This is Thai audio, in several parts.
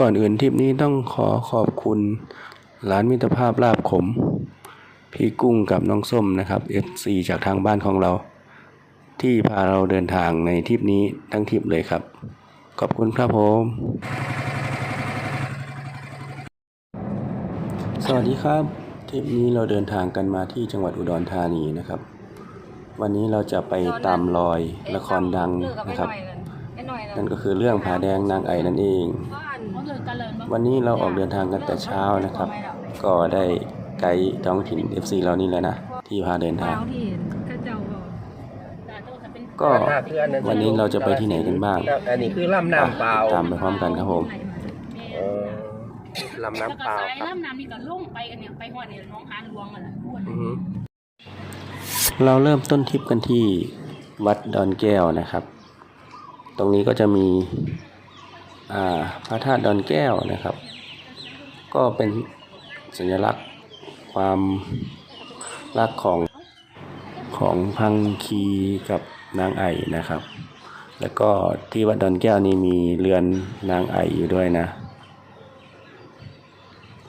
ก่อนอื่นทริปนี้ต้องขอขอบคุณร้านมิตรภาพลาบขม พี่กุ้งกับน้องส้มนะครับ FC จากทางบ้านของเรา ที่พาเราเดินทางในทริปนี้ทั้งทริปเลยครับ ขอบคุณครับผม สวัสดีครับทริปนี้เราเดินทางกันมาที่จังหวัดอุดรธานีนะครับ วันนี้เราจะไปตามรอยละครดังนะครับ นั่นก็คือเรื่องผาแดงนางไอ่นั่นเอง วันนี้เราออกเดินทางกันแต่เช้านะครับ ก็ได้ไกด์ท้องถิ่น FC เรานี่แหละนะที่พาเดินทางที่ข้าเจ้าก็ก็วันนี้เราจะไปที่ไหนกันบ้างอันนี้คือลำน้ำเปล่าตามไปพร้อมกันครับผมเออลำแล้วน้ำก็เปล่าสายครับลำน้ำนี่ก็ลุ่งไปกันเนี่ยไปหอดเนี่ยน้องหานหลวงอะแหละอือฮึเราเริ่มต้นทริปกันที่วัดดอนแก้วนะครับ ตรงนี้ก็จะมีอ่า พระธาตุดอนแก้วนะครับ ก็เป็นสัญลักษณ์ความรักของของพังคีกับนางไอนะครับ แล้วก็ที่วัดดอนแก้วนี่มีเรือนนางไออยู่ด้วยนะ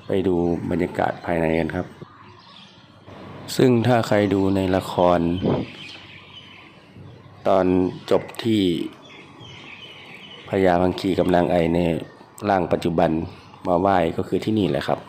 ไปดูบรรยากาศภายในกันครับ ซึ่งถ้าใครดูในละคร ตอนจบที่ พญาพังคีกำลังไอในร่างปัจจุบันมาไหว้ก็คือที่นี่แหละครับ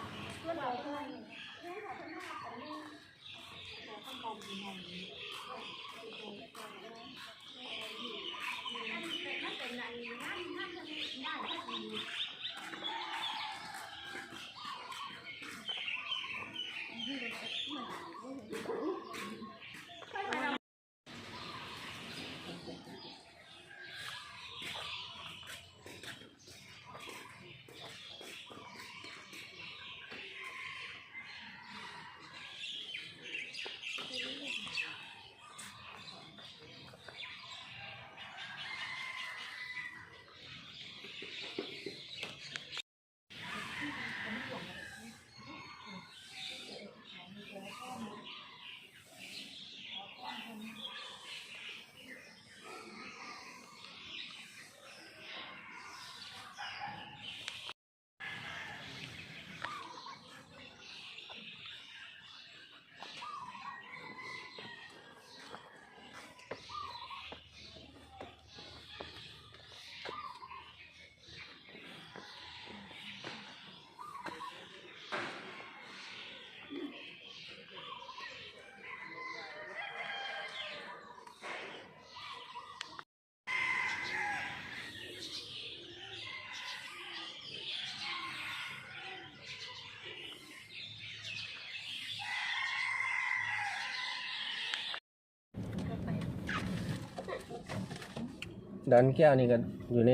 ดอนแก้วนี่ก็อยู่ใน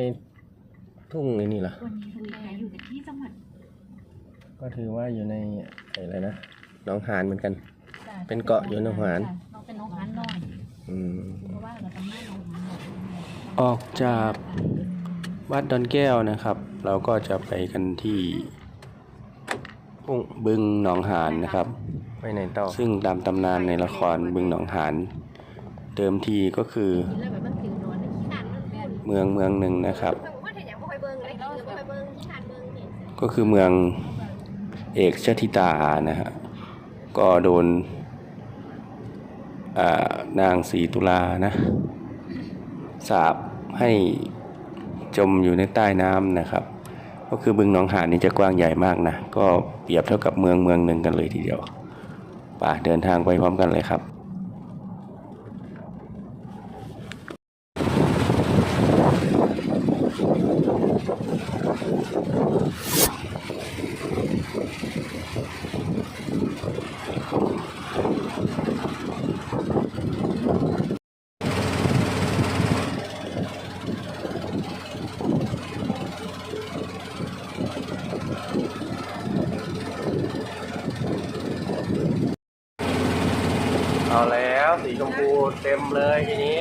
ทุ่งนี่นี่เหรอวันนี้คุณยายอยู่ที่จังหวัดก็ถือว่าอยู่ในอะไรนะหน้องหานเหมือนกัน เป็นเกาะอยู่หนองหานเราเป็นน้องหานน้อยอืมเพราะว่าเราทำหน้าน้องหานน้อยออกจากวัดดอนแก้วนะครับ เราก็จะไปกันที่พุ่งบึงหนองหานนะครับไปไหนต่อซึ่งตามตำนานในละครบึงหนองหานเดิมทีก็คือ เมืองเมืองหนึ่งนะครับ ก็คือเมืองเอกชติตานะฮะก็โดนนางศรีตุลานะสาบให้จมอยู่ในใต้น้ำนะครับ ก็คือบึงหนองหานนี่จะกว้างใหญ่มากนะ ก็เปรียบเท่ากับเมืองเมืองหนึ่งกันเลยทีเดียวป่าเดินทางไปพร้อมกันเลยครับ เอาแล้วสีชมพู เต็มเลยทีนี้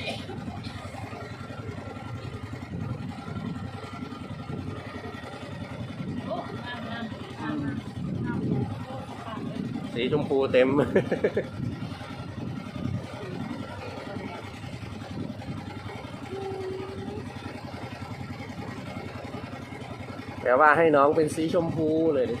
ชมพูเต็ม แต่ว่าให้น้องเป็นสีชมพูเลยดิ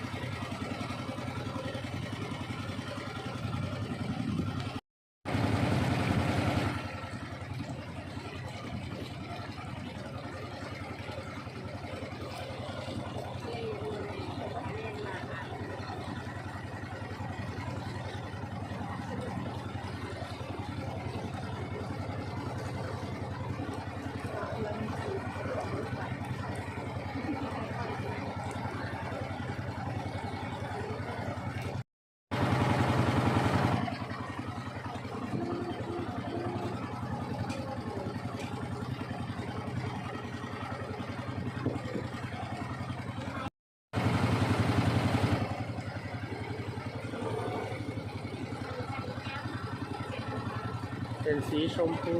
เป็นสีชมพู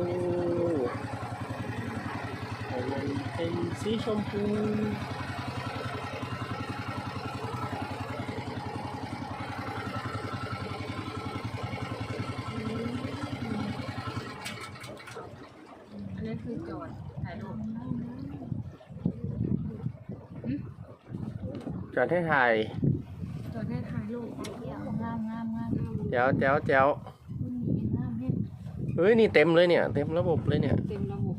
มันเป็นสีชมพูอันนี้คือจอดถ่ายรูปจอดให้ถ่ายจอดให้ถ่ายรูปงามงามงาม แจ๋วแจ๋วแจ๋ว ฮ้ยนี่เต็มเลยเนี่ย เต็มระบบเลยเนี่ย เต็มระบบ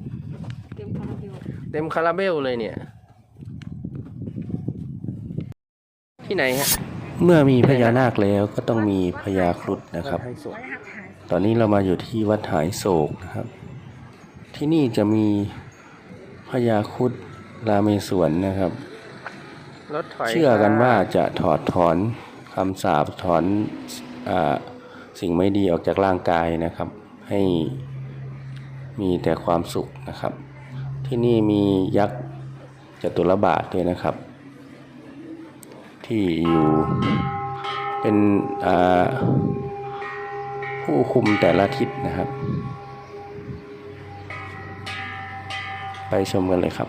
เต็มคาราเบล เต็มคาราเบลเลยเนี่ย ที่ไหนฮะเมื่อมีพญานาคแล้วก็ต้องมีพญาครุฑนะครับไทยสวนตอนนี้เรามาอยู่ที่วัดหายโศกนะครับ ที่นี่จะมีพญาครุฑราเมศวรนะครับรถถอยเชื่อกันว่าจะถอดถอนคำสาปถอนอาสิ่งไม่ดีออกจากร่างกายนะครับ ให้มีแต่ความสุขนะครับ ที่นี่มียักษ์จตุรบาทด้วยนะครับ ที่อยู่เป็นผู้คุมแต่ละทิศนะครับ ไปชมกันเลยครับ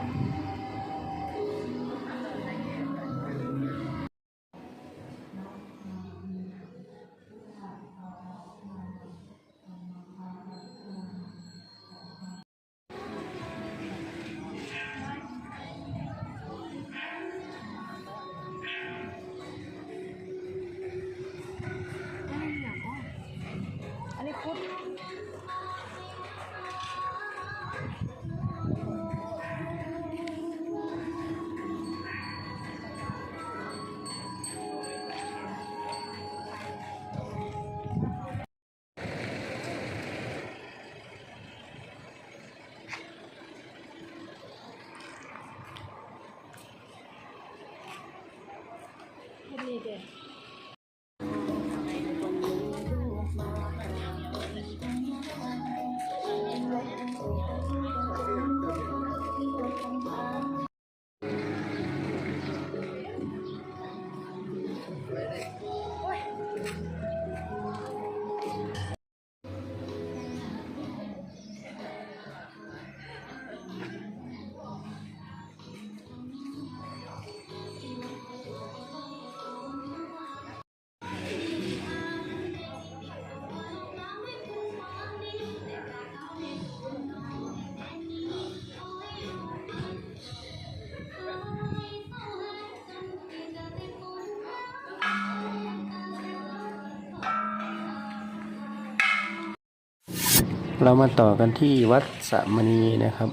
เรามาต่อกันที่วัดสามณีนะครับ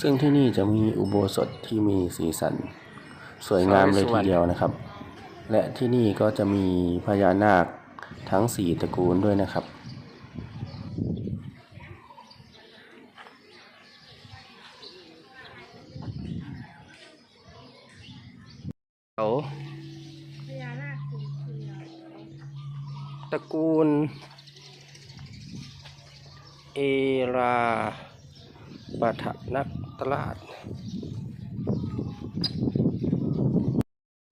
ซึ่งที่นี่จะมีอุโบสถที่มีสีสัน สวยงามเลยทีเดียวนะครับ และที่นี่ก็จะมีพญานาคทั้งสี่ตระกูลด้วยนะครับ เขา พญานาคสีเขียว ตระกูล เอรา ปะทะนักตลาด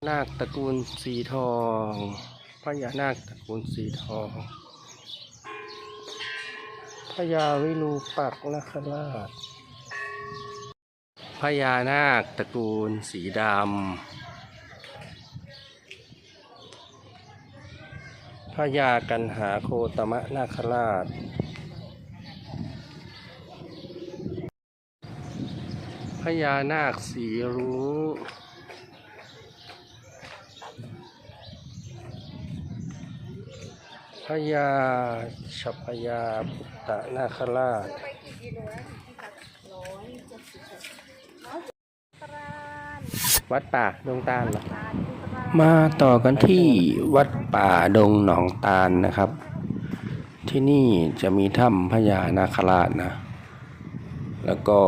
นาคตระกูลสีทองพญานาคตระกูลสีทองพญาวิรูปักษ์นาคราชพญานาคตระกูลสีดำพญากันหาโคตมะนาคราช ญานาคสีรุ้งพญาชัพยาพุทธนาคราชวัดร้อยเจ็ดวัดป่าดงตาลหรอมาต่อกันที่วัดป่าดงหนองตาลนะครับ ที่นี่จะมีถ้ำพญานาคราชนะ แล้วก็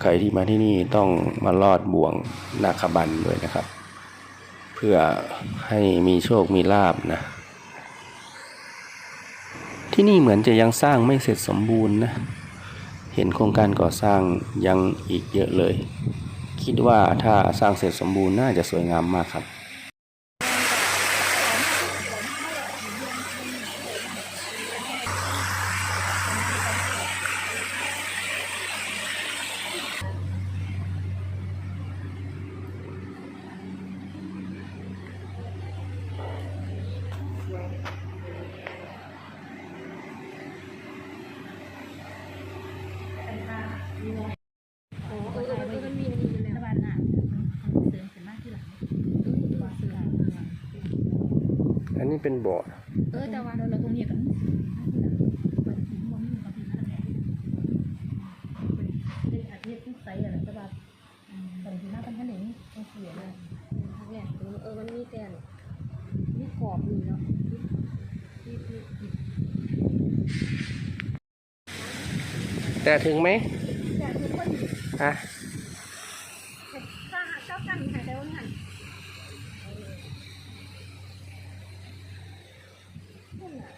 ใครที่มาที่นี่ต้องมาลอดบ่วงนาคบันด้วยนะครับ เพื่อให้มีโชคมีลาบนะ ที่นี่เหมือนจะยังสร้างไม่เสร็จสมบูรณ์นะ เห็นโครงการก่อสร้างยังอีกเยอะเลย คิดว่าถ้าสร้างเสร็จสมบูรณ์น่าจะสวยงามมากครับ เป็นบ่อเออแต่ว่าเราเราตรงนี้กันเปิดสีม่วงนี่กับสีน้ำแดงเป็นอาทิตย์ที่ใสอะไรแต่ว่าตรงที่หน้าเป็นขนมต้องเสียเลยเนี่ยเออมันมีแต่มีกรอบอยู่เนาะแต่ถึงไหมแต่คือคนฮะ ถ้าหาเจ้ากันหายใจว่าหันนั่นน่ะ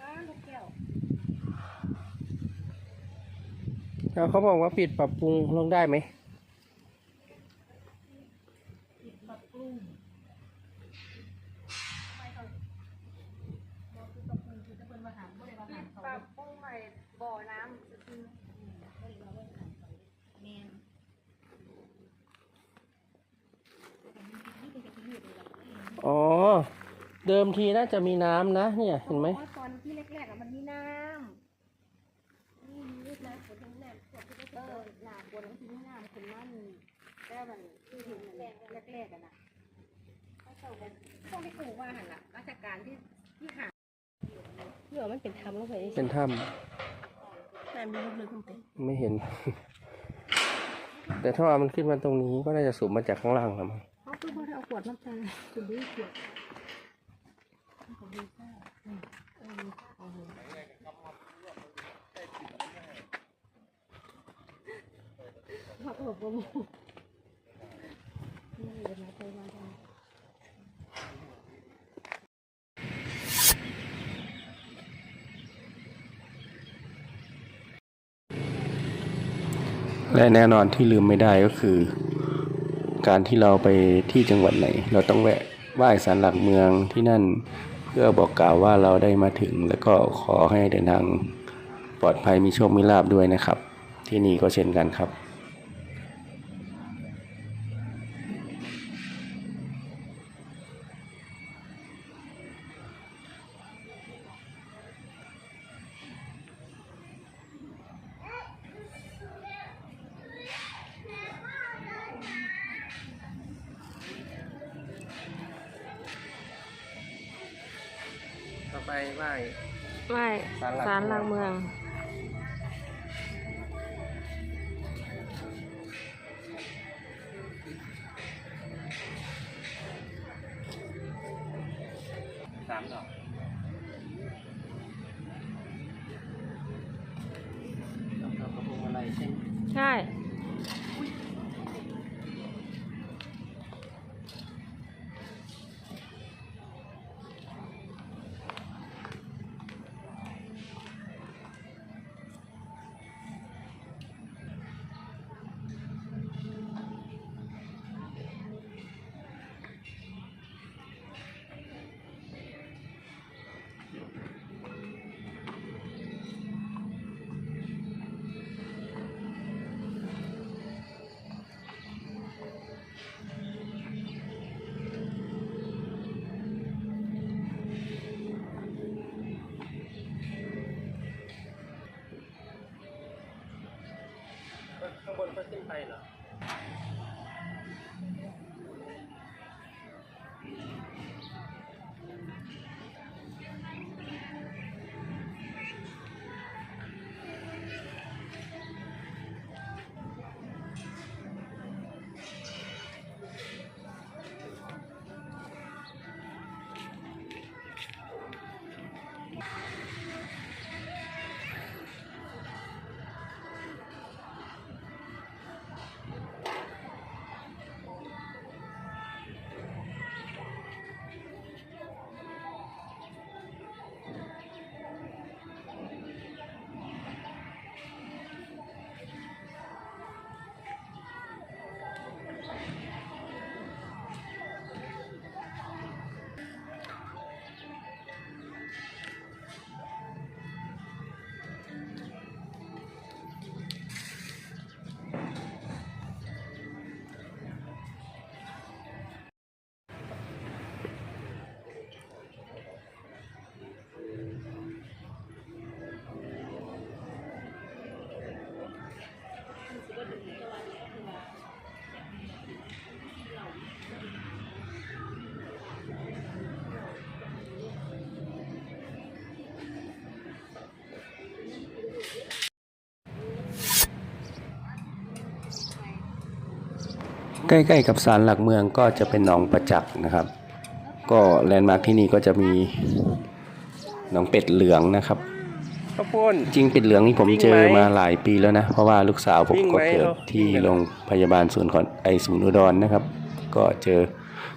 ร้านลูกแก้ว แล้วเขาบอกว่าปิดปรับปรุงลงได้ไหมที่ปรับปรุงใหม่บ่อน้ำคืออ๋อ เดิมทีน่าจะมีน้ำนะ เนี่ย เห็นไหม พราะว่าตอนที่แรกๆอะมันมีน้ำนี่มีน้ำฝนทั้งน้ำฝนที่เออหนาฝนที่มีน้ำขึ้นมานี่แต่มันที่เห็นแรกแรกๆกันนะเขาเจ้ากัน ช่วงที่ปลูกว่าหันละราชการที่ที่หาเพื่อมันเป็นทำลงไปเป็นถ้น้ำลึกๆขึ้นไปำไม่เห็น แต่ถ้าว่ามันขึ้นมาตรงนี้ก็น่าจะสูบมาจากข้างล่างแล้วมั้งเขาคือพอเอาขวดมาใส่คุณดูขวดเขาก็บอกว่ามีนี่เดี๋ยวมาไปมาทำ และแน่นอนที่ลืมไม่ได้ก็คือ การที่เราไปที่จังหวัดไหน เราต้องแวะไหว้ศาลหลักเมืองที่นั่นเพื่อบอกกล่าวว่าเราได้มาถึง แล้วก็ขอให้เดินทางปลอดภัยมีโชคมีลาบด้วยนะครับ ที่นี่ก็เช่นกันครับ ไปไหว้ไม่ศาลหลักศาลหลักเมือง สามดอกดอกกระพงอะไรใช่ไหมใช่ pasti kain lah. ใกล้ๆกับศาลหลักเมืองก็จะเป็นหนองประจักษ์นะครับ ก็แลนด์มาร์คที่นี่ก็จะมีหนองเป็ดเหลืองนะครับข้าวปุ้น จริงเป็ดเหลืองนี่ผมวิ่งไหมเจอมาหลายปีแล้วนะ เพราะว่าลูกสาวผมวิ่งไหมก็เกิดเนอะที่วิ่งไหมโรงพยาบาลศูนย์ขอนไอศูนย์อุดรนะครับ ก็เจอ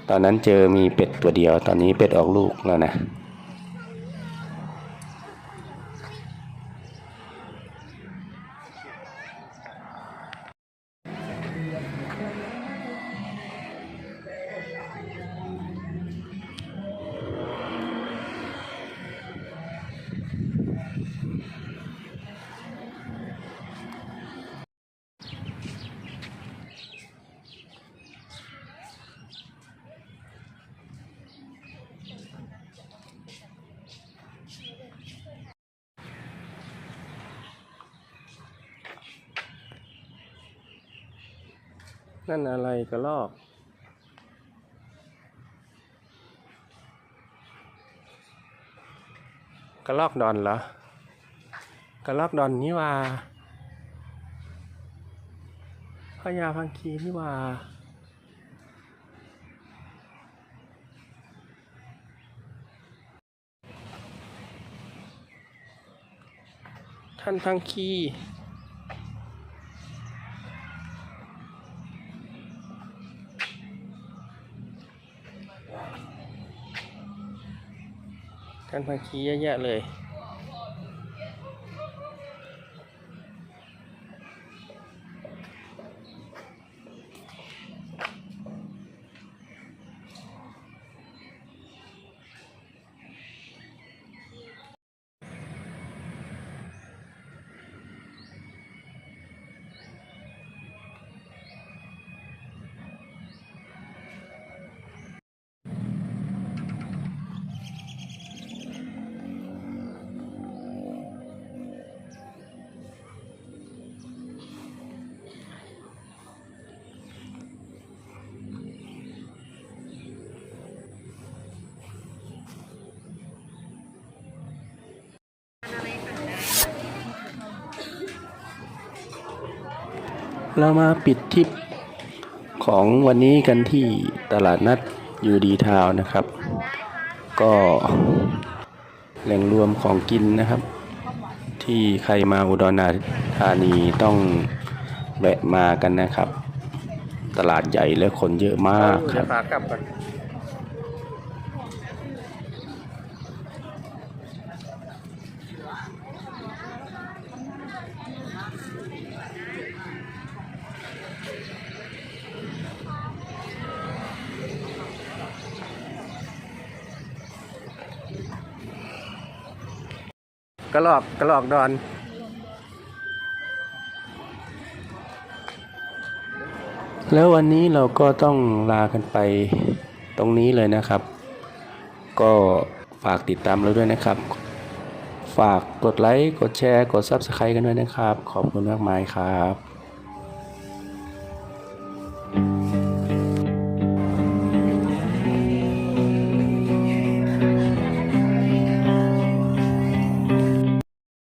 ตอนนั้นเจอมีเป็ดตัวเดียว ตอนนี้เป็ดออกลูกแล้วนะ นั่นอะไรกระลอก กระลอกดอนเหรอ กระลอกดอนนี่ว่าพญาพังคีนี่ว่าท่านพังคี กานพังคีเยอะแยะเลย เรามาปิดทริปของวันนี้กันที่ตลาดนัดยูดีทาวนะครับ ก็แหล่งรวมของกินนะครับ ที่ใครมาอุดรธานีต้องแวะมากันนะครับ ตลาดใหญ่และคนเยอะมากครับ ขากลับก่อน ก ระลอกกระลอกดอนแล้ววันนี้เราก็ต้องลากันไปตรงนี้เลยนะครับ ก็ฝากติดตามเราด้วยนะครับ ฝากกดไลค์ กดแชร์ กด Subscribe กันด้วยนะครับ ขอบคุณมากมายครับ